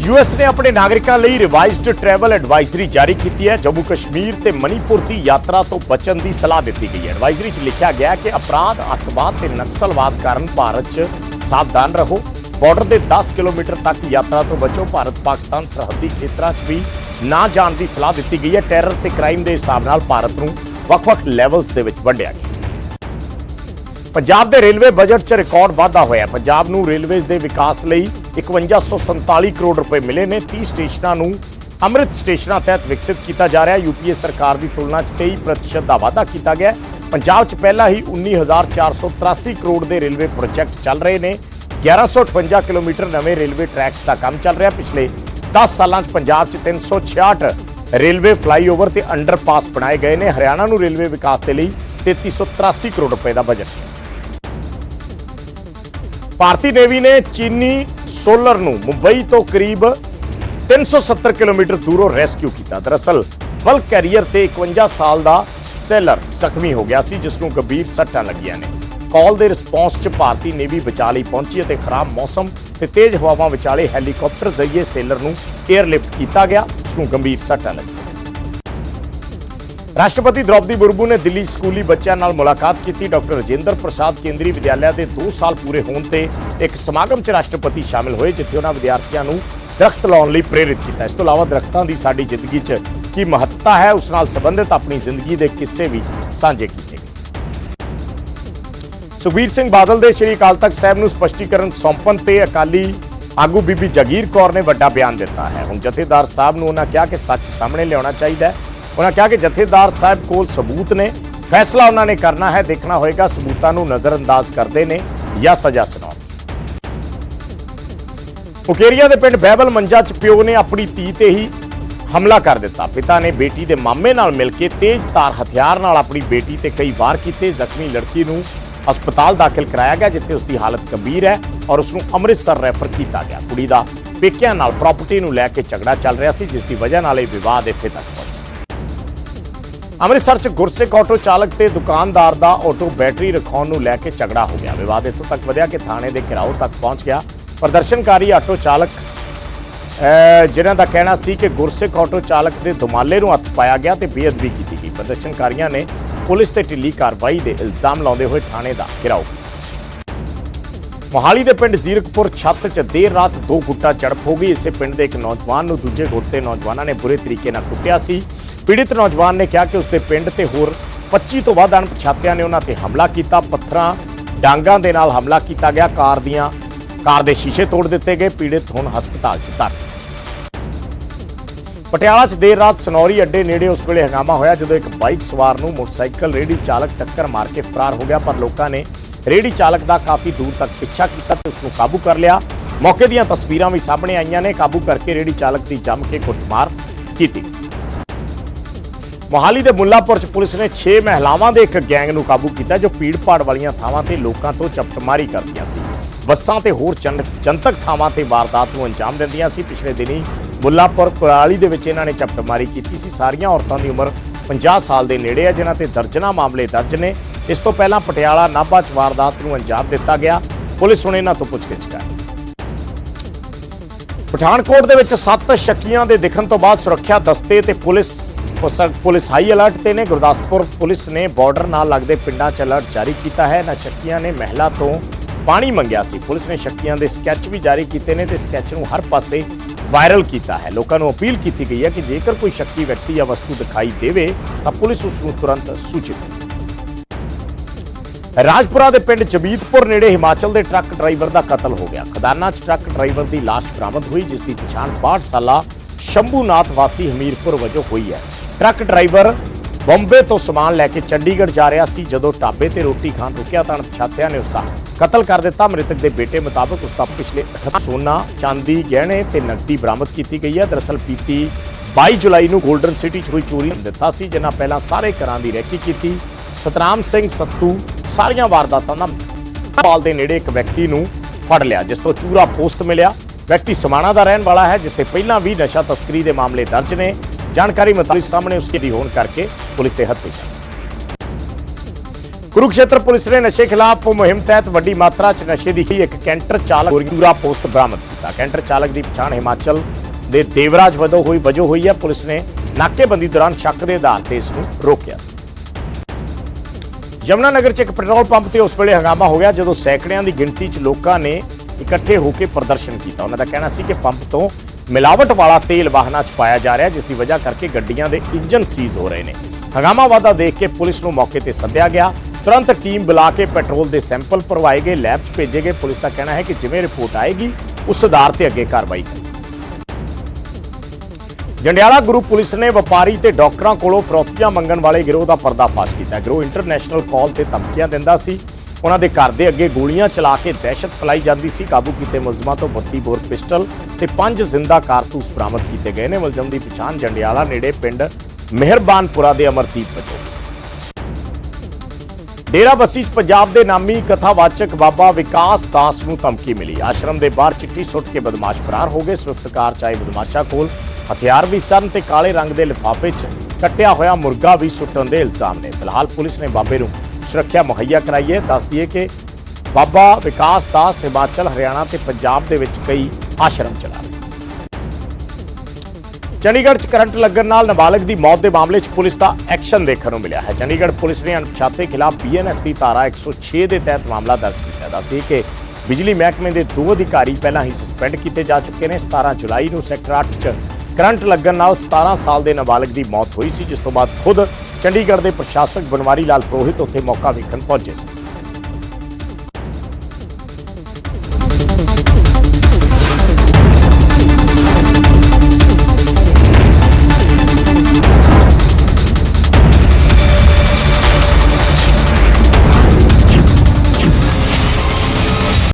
US ਨੇ ਆਪਣੇ ਨਾਗਰਿਕਾਂ ਲਈ ਰਿਵਾਈਜ਼ਡ ਟਰੈਵਲ ਐਡਵਾਈਜ਼ਰੀ ਜਾਰੀ ਕੀਤੀ ਹੈ। ਜੰਮੂ ਕਸ਼ਮੀਰ ਤੇ ਮਨੀਪੁਰ ਦੀ ਯਾਤਰਾ ਤੋਂ ਬਚਣ ਦੀ ਸਲਾਹ ਦਿੱਤੀ ਗਈ ਹੈ। ਐਡਵਾਈਜ਼ਰੀ 'ਚ ਲਿਖਿਆ ਗਿਆ ਕਿ ਅਪਰਾਧ, ਅੱਤਵਾਦ ਤੇ ਨਕਸਲਵਾਦ ਕਾਰਨ ਭਾਰਤ 'ਚ ਸਾਵਧਾਨ ਰਹੋ। ਬਾਰਡਰ ਦੇ 10 ਕਿਲੋਮੀਟਰ ਤੱਕ ਯਾਤਰਾ ਤੋਂ ਬਚੋ। ਭਾਰਤ ਪਾਕਿਸਤਾਨ ਸਰਹੱਦੀ ਖੇਤਰਾਂ 'ਚ ਵੀ ਨਾ ਜਾਣ ਦੀ ਸਲਾਹ ਦਿੱਤੀ ਗਈ ਹੈ। ਟੈਰਰ ਤੇ ਕ੍ਰਾਈਮ ਦੇ ਹਿਸਾਬ ਨਾਲ ਭਾਰਤ ਨੂੰ ਵੱਖ-ਵੱਖ ਲੈਵਲਸ ਦੇ ਵਿੱਚ ਵੰਡਿਆ ਗਿਆ। ਪੰਜਾਬ ਦੇ ਰੇਲਵੇ ਬਜਟ 'ਚ ਰਿਕਾਰਡ ਵਾਧਾ ਹੋਇਆ ਪੰਜਾਬ ਨੂੰ ਰੇਲਵੇਜ਼ ਦੇ ਵਿਕਾਸ ਲਈ 5147 ਕਰੋੜ ਰੁਪਏ ਮਿਲੇ ਨੇ। 30 ਸਟੇਸ਼ਨਾਂ ਨੂੰ ਅੰਮ੍ਰਿਤ ਸਟੇਸ਼ਨਾਂ ਤਹਿਤ ਵਿਕਸਿਤ ਕੀਤਾ ਜਾ ਰਿਹਾ ਹੈ। ਯੂਪੀਏ ਸਰਕਾਰ ਦੀ ਤੁਲਨਾ 'ਚ 23% ਦਾ ਵਾਧਾ ਕੀਤਾ ਗਿਆ ਪੰਜਾਬ 'ਚ ਪਹਿਲਾਂ ਹੀ 19483 ਕਰੋੜ ਦੇ ਰੇਲਵੇ ਪ੍ਰੋਜੈਕਟ ਚੱਲ ਰਹੇ ਨੇ। 1158 ਕਿਲੋਮੀਟਰ ਨਵੇਂ ਰੇਲਵੇ ਟਰੈਕਸ ਦਾ ਕੰਮ ਚੱਲ ਰਿਹਾ। ਪਿਛਲੇ 10 ਸਾਲਾਂ 'ਚ ਪੰਜਾਬ 'ਚ 366 ਰੇਲਵੇ ਫਲਾਈਓਵਰ ਤੇ ਅੰਡਰਪਾਸ ਬਣਾਏ ਗਏ ਨੇ। ਹਰਿਆਣਾ ਨੂੰ ਰੇਲਵੇ ਵਿਕਾਸ ਦੇ ਲਈ 3383 ਕਰੋੜ ਰੁਪਏ ਦਾ ਬਜਟ। ਭਾਰਤੀ ਨੇਵੀ ਨੇ ਚੀਨੀ ਸੋਲਰ ਨੂੰ ਮੁੰਬਈ ਤੋਂ ਕਰੀਬ 370 ਕਿਲੋਮੀਟਰ ਦੂਰੋਂ ਰੈਸਕਿਊ ਕੀਤਾ। ਦਰਅਸਲ, ਬਲਕ ਕੈਰੀਅਰ ਤੇ 51 ਸਾਲ ਦਾ ਸੈਲਰ ਜ਼ਖਮੀ ਹੋ ਗਿਆ ਸੀ, ਜਿਸ ਨੂੰ ਗੰਭੀਰ ਸੱਟਾਂ ਲੱਗੀਆਂ ਨੇ। ਕਾਲ ਦੇ ਰਿਸਪੌਂਸ 'ਚ ਭਾਰਤੀ ਨੇਵੀ ਬਚਾਅ ਲਈ ਪਹੁੰਚੀ ਅਤੇ ਖਰਾਬ ਮੌਸਮ ਤੇ ਤੇਜ਼ ਹਵਾਵਾਂ ਵਿਚਾਲੇ ਹੈਲੀਕਾਪਟਰ ਜ਼ਰੀਏ ਸੈਲਰ ਨੂੰ 에ਅਰਲਿਫਟ ਕੀਤਾ ਗਿਆ ਉਸ ਨੂੰ ਗੰਭੀਰ ਸੱਟਾਂ ਲੱਗੀਆਂ। ਰਾਸ਼ਟਰਪਤੀ ਦ੍ਰੋਪਦੀ ਮੁਰਮੂ ਨੇ ਦਿੱਲੀ ਸਕੂਲੀ ਬੱਚਿਆਂ ਨਾਲ ਮੁਲਾਕਾਤ ਕੀਤੀ। ਡਾਕਟਰ ਰਜਿੰਦਰ ਪ੍ਰਸਾਦ ਕੇਂਦਰੀ ਵਿਦਿਆਲਿਆ ਦੇ 2 ਸਾਲ ਪੂਰੇ ਹੋਣ ਤੇ ਇੱਕ ਸਮਾਗਮ 'ਚ ਰਾਸ਼ਟਰਪਤੀ ਸ਼ਾਮਿਲ ਹੋਏ, ਜਿੱਥੇ ਉਹਨਾਂ ਵਿਦਿਆਰਥੀਆਂ ਨੂੰ ਦਰਖਤ ਲਾਉਣ ਲਈ ਪ੍ਰੇਰਿਤ ਕੀਤਾ। ਇਸ ਤੋਂ ਇਲਾਵਾ ਦਰਖਤਾਂ ਦੀ ਸਾਡੀ ਜ਼ਿੰਦਗੀ 'ਚ ਕੀ ਮਹੱਤਤਾ ਹੈ, ਉਸ ਨਾਲ ਸੰਬੰਧਿਤ ਆਪਣੀ ਜ਼ਿੰਦਗੀ ਦੇ ਕਿੱਸੇ ਵੀ ਸਾਂਝੇ ਕੀਤੇ ਸੁਖਬੀਰ ਸਿੰਘ ਬਾਦਲ ਦੇ ਸ਼੍ਰੀ ਅਕਾਲ ਤਖਤ ਸਾਹਿਬ ਨੂੰ ਸਪਸ਼ਟੀਕਰਨ ਸੌਂਪਣ ਤੇ ਅਕਾਲੀ ਆਗੂ ਬੀਬੀ ਜਗੀਰ ਕੌਰ ਨੇ ਵੱਡਾ ਬਿਆਨ ਦਿੱਤਾ ਹੈ। ਹੁਣ ਜਥੇਦਾਰ ਸਾਹਿਬ ਨੂੰ ਉਹਨਾਂ ਕਿਹਾ ਕਿ ਸੱਚ ਸਾਹਮਣੇ ਲਿਆਉਣਾ ਚਾਹੀਦਾ ਹੈ। ਉਹਨਾਂ ਕਿਹਾ ਕਿ ਜਥੇਦਾਰ ਸਾਹਿਬ ਕੋਲ ਸਬੂਤ ਨੇ। ਫੈਸਲਾ ਉਹਨਾਂ ਨੇ ਕਰਨਾ ਹੈ, ਦੇਖਣਾ ਹੋਏਗਾ ਸਬੂਤਾਂ ਨੂੰ ਨਜ਼ਰਅੰਦਾਜ਼ ਕਰਦੇ ਨੇ ਜਾਂ ਸਜ਼ਾ ਸੁਣਾਉਂਦੇ ਮੁਕੇਰੀਆ ਦੇ ਪਿੰਡ ਬਹਿਬਲ ਮੰਜਾ ਚ ਪਿਓ ਨੇ ਆਪਣੀ ਧੀ ਤੇ ਹੀ ਹਮਲਾ ਕਰ ਦਿੱਤਾ। ਪਿਤਾ ਨੇ ਬੇਟੀ ਦੇ ਮਾਮੇ ਨਾਲ ਮਿਲ ਕੇ ਤੇਜ਼ ਧਾਰ ਹਥਿਆਰ ਨਾਲ ਆਪਣੀ ਬੇਟੀ ਤੇ ਕਈ ਵਾਰ ਕੀਤੇ ਜ਼ਖਮੀ ਲੜਕੀ ਨੂੰ ਹਸਪਤਾਲ ਦਾਖਲ ਕਰਾਇਆ ਗਿਆ, ਜਿੱਥੇ ਉਸ ਦੀ ਹਾਲਤ ਗੰਭੀਰ ਹੈ ਔਰ ਉਸ ਨੂੰ ਅੰਮ੍ਰਿਤਸਰ ਰੈਫਰ ਕੀਤਾ ਗਿਆ। ਕੁੜੀ ਦਾ ਪੇਕਿਆਂ ਨਾਲ ਪ੍ਰਾਪਰਟੀ ਨੂੰ ਲੈ ਕੇ ਝਗੜਾ ਚੱਲ ਰਿਹਾ ਸੀ, ਜਿਸ ਦੀ ਵਜ੍ਹਾ ਨਾਲ ਇਹ ਵਿਵਾਦ ਇੱਥੇ ਤੱਕ ਪਹੁੰਚਿਆ। ਅੰਮ੍ਰਿਤਸਰ 'ਚ ਗੁਰਸਿੱਖ ਆਟੋ ਚਾਲਕ ਤੇ ਦੁਕਾਨਦਾਰ ਦਾ ਆਟੋ ਬੈਟਰੀ ਰਖਾਉਣ ਨੂੰ ਲੈ ਕੇ ਝਗੜਾ ਹੋ ਗਿਆ। ਵਿਵਾਦ ਇੱਥੋਂ ਤੱਕ ਵਧਿਆ ਕਿ ਥਾਣੇ ਦੇ ਘਿਰਾਓ ਤੱਕ ਪਹੁੰਚ ਗਿਆ। ਪ੍ਰਦਰਸ਼ਨਕਾਰੀ ਆਟੋ ਚਾਲਕ ਜਿਨ੍ਹਾਂ ਦਾ ਕਹਿਣਾ ਸੀ ਕਿ ਗੁਰਸਿੱਖ ਆਟੋ ਚਾਲਕ ਦੇ ਦੁਮਾਲੇ ਨੂੰ ਹੱਥ ਪਾਇਆ ਗਿਆ ਤੇ ਬੇਅਦਬੀ ਕੀਤੀ ਗਈ। ਪ੍ਰਦਰਸ਼ਨਕਾਰੀਆਂ ਨੇ ਪੁਲਿਸ ਤੇ ਢਿੱਲੀ ਕਾਰਵਾਈ ਦੇ ਇਲਜ਼ਾਮ ਲਾਉਂਦੇ ਹੋਏ ਥਾਣੇ ਦਾ ਘਿਰਾਓ। ਮੋਹਾਲੀ ਦੇ ਪਿੰਡ ਜ਼ੀਰਕਪੁਰ ਛੱਤ 'ਚ ਦੇਰ ਰਾਤ ਦੋ ਗੁੱਟਾ ਝੜਪ ਹੋ ਗਈ। ਇਸੇ ਪਿੰਡ ਦੇ ਇੱਕ ਨੌਜਵਾਨ ਨੂੰ ਦੂਜੇ ਗੁੱਟ ਦੇ ਨੌਜਵਾਨਾਂ ਨੇ ਬੁਰੇ ਤਰੀਕੇ ਨਾਲ ਕੁੱਟਿਆ ਸੀ। ਪੀੜਿਤ ਨੌਜਵਾਨ ਨੇ ਕਿਹਾ ਕਿ ਉਸਦੇ ਪਿੰਡ ਤੇ ਹੋਰ 25 ਤੋਂ ਵੱਧ ਅਣਪਛਾਤਿਆਂ ਨੇ ਉਹਨਾਂ ਤੇ ਹਮਲਾ ਕੀਤਾ। ਪੱਥਰਾਂ ਡਾਂਗਾਂ ਦੇ ਨਾਲ ਹਮਲਾ ਕੀਤਾ ਗਿਆ। ਕਾਰ ਦੀਆਂ, ਕਾਰ ਦੇ ਸ਼ੀਸ਼ੇ ਤੋੜ ਦਿੱਤੇ ਗਏ। ਪੀੜਿਤ ਹੁਣ ਹਸਪਤਾਲ 'ਚ ਦਾਖਲ ਪਟਿਆਲਾ 'ਚ ਦੇਰ ਰਾਤ ਸਨੌਰੀ ਅੱਡੇ ਨੇੜੇ ਉਸ ਵੇਲੇ ਹੰਗਾਮਾ ਹੋਇਆ, ਜਦੋਂ ਇੱਕ ਬਾਈਕ ਸਵਾਰ ਨੂੰ ਮੋਟਰਸਾਈਕਲ ਰੇਹੜੀ ਚਾਲਕ ਟੱਕਰ ਮਾਰ ਕੇ ਫਰਾਰ ਹੋ ਗਿਆ, ਪਰ ਲੋਕਾਂ ਨੇ ਰੇਹੜੀ ਚਾਲਕ ਦਾ ਕਾਫੀ ਦੂਰ ਤੱਕ ਪਿੱਛਾ ਕੀਤਾ ਤੇ ਉਸ ਨੂੰ ਕਾਬੂ ਕਰ ਲਿਆ। ਮੌਕੇ ਦੀਆਂ ਤਸਵੀਰਾਂ ਵੀ ਸਾਹਮਣੇ ਆਈਆਂ ਨੇ। ਕਾਬੂ ਕਰਕੇ ਰੇਹੜੀ ਚਾਲਕ ਦੀ ਜੰਮ ਕੇ ਕੁੱਟਮਾਰ ਕੀਤੀ। ਮੋਹਾਲੀ ਦੇ ਮੁੱਲਾਪੁਰ 'ਚ ਪੁਲਿਸ ਨੇ 6 ਮਹਿਲਾਵਾਂ ਦੇ ਇੱਕ ਗੈਂਗ ਨੂੰ ਕਾਬੂ ਕੀਤਾ ਜੋ ਭੀੜ-ਭਾੜ ਵਾਲੀਆਂ ਥਾਵਾਂ ਤੇ ਲੋਕਾਂ ਤੋਂ ਚਪਟਮਾਰੀ ਕਰਦੀਆਂ ਸੀ। ਬੱਸਾਂ ਤੇ ਹੋਰ ਜਨ- ਜਨਤਕ ਥਾਵਾਂ ਤੇ ਵਾਰਦਾਤ ਨੂੰ ਅੰਜਾਮ ਦਿੰਦੀਆਂ ਸੀ। ਪਿਛਲੇ ਦਿਨੀ ਮੁੱਲਾਪੁਰ ਕੁਰਾਲੀ ਦੇ ਵਿੱਚ ਇਹਨਾਂ ਨੇ ਚਪਟਮਾਰੀ ਕੀਤੀ ਸੀ। ਸਾਰੀਆਂ ਔਰਤਾਂ ਦੀ ਉਮਰ 50 ਸਾਲ ਦੇ ਨੇੜੇ ਹੈ ਜਿਨ੍ਹਾਂ ਤੇ ਦਰਜਨਾ ਮਾਮਲੇ ਦਰਜ ਨੇ। ਇਸ ਤੋਂ ਪਹਿਲਾਂ ਪਟਿਆਲਾ ਨਾਭਾ 'ਚ ਵਾਰਦਾਤ ਨੂੰ ਅੰਜਾਮ ਦਿੱਤਾ ਗਿਆ। ਪੁਲਿਸ ਹੁਣ ਇਹਨਾਂ ਤੋਂ ਪੁੱਛਗਿੱਛ ਕਰ ਰਹੀ ਹੈ। ਪਠਾਨਕੋਟ ਦੇ ਵਿੱਚ ਸੱਤ ਸ਼ੱਕੀਆਂ ਦੇ ਦਿਖਣ ਤੋਂ ਬਾਅਦ ਸੁਰੱਖਿਆ ਦਸਤੇ ਤੇ ਪੁਲਿਸ ਪੁਸ- ਪੁਲਿਸ ਹਾਈ ਅਲਰਟ ਤੇ ਨੇ। ਗੁਰਦਾਸਪੁਰ ਪੁਲਿਸ ਨੇ ਬਾਰਡਰ ਨਾਲ ਲੱਗਦੇ ਪਿੰਡਾਂ 'ਚ ਅਲਰਟ ਜਾਰੀ ਕੀਤਾ ਹੈ। ਇਹਨਾਂ ਨੇ ਮਹਿਲਾ ਤੋਂ ਪਾਣੀ ਮੰਗਿਆ ਸੀ। ਪੁਲਿਸ ਨੇ ਸ਼ੱਕੀਆਂ ਦੇ ਸਕੈਚ ਵੀ ਜਾਰੀ ਕੀਤੇ ਨੇ ਤੇ ਸਕੈਚ ਨੂੰ ਹਰ ਪਾਸੇ ਵਾਇਰਲ ਕੀਤਾ ਹੈ। ਲੋਕਾਂ ਨੂੰ ਅਪੀਲ ਕੀਤੀ ਗਈ ਹੈ ਕਿ ਜੇਕਰ ਕੋਈ ਸ਼ੱਕੀ ਵਿਅਕਤੀ ਜਾਂ ਵਸਤੂ ਦਿਖਾਈ ਦੇਵੇ, ਤਾਂ ਪੁਲਿਸ ਉਸ ਨੂੰ ਤੁਰੰਤ ਸੂਚਿਤ ਕਰੇ। ਰਾਜਪੁਰਾ ਦੇ ਪਿੰਡ ਜਬੀਤਪੁਰ ਨੇੜੇ ਹਿਮਾਚਲ ਦੇ ਟਰੱਕ ਡਰਾਈਵਰ ਦਾ ਕਤਲ ਹੋ ਗਿਆ। ਖਦਾਨਾ 'ਚ ਟਰੱਕ ਡਰਾਈਵਰ ਦੀ ਲਾਸ਼ ਬਰਾਮਦ ਹੋਈ, ਜਿਸ ਦੀ ਪਛਾਣ 62 ਸਾਲਾ ਸ਼ੰਭੂਨਾਥ ਵਾਸੀ ਹਮੀਰਪੁਰ ਵਜੋਂ ਹੋਈ ਹੈ। ਟਰੱਕ ਡਰਾਈਵਰ ਬੰਬੇ ਤੋਂ ਸਮਾਨ ਲੈ ਕੇ ਚੰਡੀਗੜ੍ਹ ਜਾ ਰਿਹਾ ਸੀ, ਜਦੋਂ ਢਾਬੇ ਤੇ ਰੋਟੀ ਖਾਣ ਰੁਕਿਆ ਤਾਂ ਅਣਪਛਾਤਿਆਂ ਨੇ ਉਸਦਾ ਕਤਲ ਕਰ ਦਿੱਤਾ। ਮ੍ਰਿਤਕ ਦੇ ਬੇਟੇ ਮੁਤਾਬਕ ਉਸਦਾ ਪਿਛਲੇ ਸੋਨਾ, ਚਾਂਦੀ, ਗਹਿਣੇ ਤੇ ਨਕਦੀ ਬਰਾਮਦ ਕੀਤੀ ਗਈ ਹੈ। ਦਰਅਸਲ ਪੀਤੀ 22 ਜੁਲਾਈ ਨੂੰ 골ਡਨ ਸਿਟੀ 'ਚ ਹੋਈ ਚੋਰੀ ਦਿੱਤਾ ਸੀ, ਜਿਨ੍ਹਾਂ ਪਹਿਲਾਂ ਸਾਰੇ ਘਰਾਂ ਦੀ ਰੈਕੀ ਕੀਤੀ। ਸਤਨਾਮ ਸਿੰਘ ਸੱਤੂ, ਸਾਰੀਆਂ ਵਾਰਦਾਤਾਂ ਦਾ ਪਾਲ ਦੇ ਨੇੜੇ ਇੱਕ ਵਿਅਕਤੀ ਨੂੰ ਫੜ ਲਿਆ, ਜਿਸ ਤੋਂ ਚੂਰਾ ਪੋਸਟ ਮਿਲਿਆ। ਵਿਅਕਤੀ ਸਮਾਣਾ ਦਾ ਰਹਿਣ ਵਾਲਾ ਹੈ, ਜਿਸ ਤੇ ਪਹਿਲਾਂ ਵੀ ਨਸ਼ਾ ਤਸਕਰੀ ਦੇ ਮਾਮਲੇ ਦਰਜ ਨੇ। ਜਾਣਕਾਰੀ ਮੁਤਾਬਕ ਸਾਹਮਣੇ ਉਸकी ਦੀ ਹੋਣ ਕਰਕੇ ਪੁਲਿਸ ਤੇ ਹੱਥ ਪਈ ਕੁਰੂਕਸ਼ੇਤਰ ਪੁਲਿਸ ਨੇ ਨਸ਼ੇ ਖਿਲਾਫ ਮੁਹਿੰਮ ਤਹਿਤ ਵੱਡੀ ਮਾਤਰਾ 'ਚ ਨਸ਼ੇ ਦੀ ਇੱਕ ਕੈਂਟਰ ਚਾਲਕ ਪੂਰਾ ਪੋਸਟ ਬਰਾਮਦ ਕੀਤਾ। ਕੈਂਟਰ ਚਾਲਕ ਦੀ ਪਛਾਣ ਹਿਮਾਚਲ ਦੇ ਦੇਵਰਾਜ ਵਜੋਂ ਹੋਈ ਵਜੋਂ ਹੋਈ ਹੈ। ਪੁਲਿਸ ਨੇ ਨਾਕੇਬੰਦੀ ਦੌਰਾਨ ਸ਼ੱਕ ਦੇ ਆਧਾਰ ਤੇ ਇਸ ਨੂੰ ਰੋਕਿਆ ਸੀ। ਨਗਰ 'ਚ ਇੱਕ ਪੈਟਰੋਲ ਪੰਪ ਤੇ ਉਸ ਵੇਲੇ ਹੰਗਾਮਾ ਹੋ ਗਿਆ, ਜਦੋਂ ਸੈਂਕੜਿਆਂ ਦੀ ਗਿਣਤੀ 'ਚ ਲੋਕਾਂ ਨੇ ਇਕੱਠੇ ਹੋ ਕੇ ਪ੍ਰਦਰਸ਼ਨ ਕੀਤਾ। ਉਹਨਾਂ ਦਾ ਕਹਿਣਾ ਸੀ ਕਿ ਪੰਪ ਤੋਂ ਮਿਲਾਵਟ ਵਾਲਾ ਤੇਲ ਵਾਹਨਾਂ 'ਚ ਪਾਇਆ ਜਾ ਰਿਹਾ, ਜਿਸ ਦੀ ਵਜ੍ਹਾ ਕਰਕੇ ਗੱਡੀਆਂ ਦੇ ਇੰਜਨ ਸੀਜ਼ ਹੋ ਰਹੇ ਨੇ। ਹੰਗਾਮਾ ਵਾਦਾ ਦੇਖ ਕੇ ਪੁਲਿਸ ਨੂੰ ਮੌਕੇ ਤੇ ਸੱਦਿਆ ਗਿਆ। ਤੁਰੰਤ ਟੀਮ ਬੁਲਾ ਕੇ ਪੈਟਰੋਲ ਦੇ ਸੈਂਪਲ ਭਰਵਾਏ ਗਏ, ਲੈਬ 'ਚ ਭੇਜੇ ਗਏ। ਪੁਲਿਸ ਦਾ ਕਹਿਣਾ ਹੈ ਕਿ ਜਿਵੇਂ ਰਿਪੋਰਟ ਆਏਗੀ, ਉਸ ਆਧਾਰ ਤੇ ਅੱਗੇ ਕਾਰਵਾਈ ਕੀਤੀ। ਜੰਡਿਆਲਾ ਗੁਰੂ ਪੁਲਿਸ ਨੇ ਵਪਾਰੀ ਤੇ ਡਾਕਟਰਾਂ ਕੋਲੋਂ ਫਰੋਤੀਆਂ ਮੰਗਣ ਵਾਲੇ ਗਿਰੋਹ ਦਾ ਪਰਦਾਫਾਸ਼ ਕੀਤਾ। ਗਿਰੋਹ ਇੰਟਰਨੈਸ਼ਨਲ ਕਾਲ ਤੇ ਧਮਕੀਆਂ ਦਿੰਦਾ ਸੀ। ਉਹਨਾਂ ਦੇ ਘਰ ਦੇ ਅੱਗੇ ਗੋਲੀਆਂ ਚਲਾ ਕੇ ਦਹਿਸ਼ਤ ਫੈਲਾਈ ਜਾਂਦੀ ਸੀ। ਕਾਬੂ ਕੀਤੇ ਮੁਲਜ਼ਮਾਂ ਤੋਂ 32 ਬੋਰ ਪਿਸਟਲ ਤੇ 5 ਜ਼ਿੰਦਾ ਕਾਰਤੂਸ ਬਰਾਮਦ ਕੀਤੇ ਗਏ ਨੇ। ਮੁਲਜ਼ਮ ਦੀ ਪਛਾਣ ਜੰਡਿਆਲਾ ਨੇੜੇ ਪਿੰਡ ਮਿਹਰਬਾਨਪੁਰਾ ਦੇ ਅਮਰਦੀਪ ਵਜੋਂ। ਡੇਰਾ ਬੱਸੀ 'ਚ ਪੰਜਾਬ ਦੇ ਨਾਮੀ ਕਥਾਵਾਚਕ ਬਾਬਾ ਵਿਕਾਸ ਦਾਸ ਨੂੰ ਧਮਕੀ ਮਿਲੀ। ਆਸ਼ਰਮ ਦੇ ਬਾਹਰ ਚਿੱਟੀ ਸੁੱਟ ਕੇ ਬਦਮਾਸ਼ ਫਰਾਰ ਹੋ ਗਏ। ਸਵਿਫਟ ਕਾਰ ਚਾਹੇ ਬਦਮਾਸ਼ਾਂ ਕੋਲ ਹਥਿਆਰ ਵੀ ਸਨ ਤੇ ਕਾਲੇ ਰੰਗ ਦੇ ਲਿਫਾਫੇ 'ਚ ਕੱਟਿਆ ਹੋਇਆ ਮੁਰਗਾ ਵੀ ਸੁੱਟਣ ਦੇ ਇਲਜ਼ਾਮ ਨੇ। ਫਿਲਹਾਲ ਪੁਲਿਸ ਨੇ ਬਾਬੇ ਨੂੰ ਸੁਰੱਖਿਆ ਮੁਹੱਈਆ ਕਰਾਈ ਹੈ ਦੱਸ ਦਈਏ ਕਿ ਬਾਬਾ ਵਿਕਾਸ ਦਾਸ ਹਿਮਾਚਲ, ਹਰਿਆਣਾ ਤੇ ਪੰਜਾਬ ਦੇ ਵਿੱਚ ਕਈ ਆਸ਼ਰਮ ਚਲਾ ਰਿਹਾ। ਚੰਡੀਗੜ੍ਹ 'ਚ ਕਰੰਟ ਲੱਗਣ ਨਾਲ ਨਾਬਾਲਗ ਦੀ ਮੌਤ ਦੇ ਮਾਮਲੇ 'ਚ ਪੁਲਿਸ ਦਾ ਐਕਸ਼ਨ ਦੇਖਣ ਨੂੰ ਮਿਲਿਆ ਹੈ। ਚੰਡੀਗੜ੍ਹ ਪੁਲਿਸ ਨੇ ਅਣਪਛਾਤੇ ਖਿਲਾਫ ਬੀਐਨਐਸ ਦੀ ਧਾਰਾ 106 ਦੇ ਤਹਿਤ ਮਾਮਲਾ ਦਰਜ ਕੀਤਾ ਦੱਸਦੀ ਕਿ ਬਿਜਲੀ ਮਹਿਕਮੇ ਦੇ ਦੋ ਅਧਿਕਾਰੀ ਪਹਿਲਾਂ ਹੀ ਸਸਪੈਂਡ ਕੀਤੇ ਜਾ ਚੁੱਕੇ ਨੇ। 17 ਜੁਲਾਈ ਨੂੰ ਸੈਕਟਰ 8 'ਚ ਕਰੰਟ ਲੱਗਣ ਨਾਲ 17 ਸਾਲ ਦੇ ਨਾਬਾਲਗ ਦੀ ਮੌਤ ਹੋਈ ਸੀ, ਜਿਸ ਤੋਂ ਬਾਅਦ ਖੁਦ ਚੰਡੀਗੜ੍ਹ ਦੇ ਪ੍ਰਸ਼ਾਸਕ ਬਨਵਾਰੀ ਲਾਲ ਪ੍ਰੋਹਿਤ ਉੱਥੇ ਮੌਕਾ ਵੇਖਣ ਪਹੁੰਚੇ ਸੀ।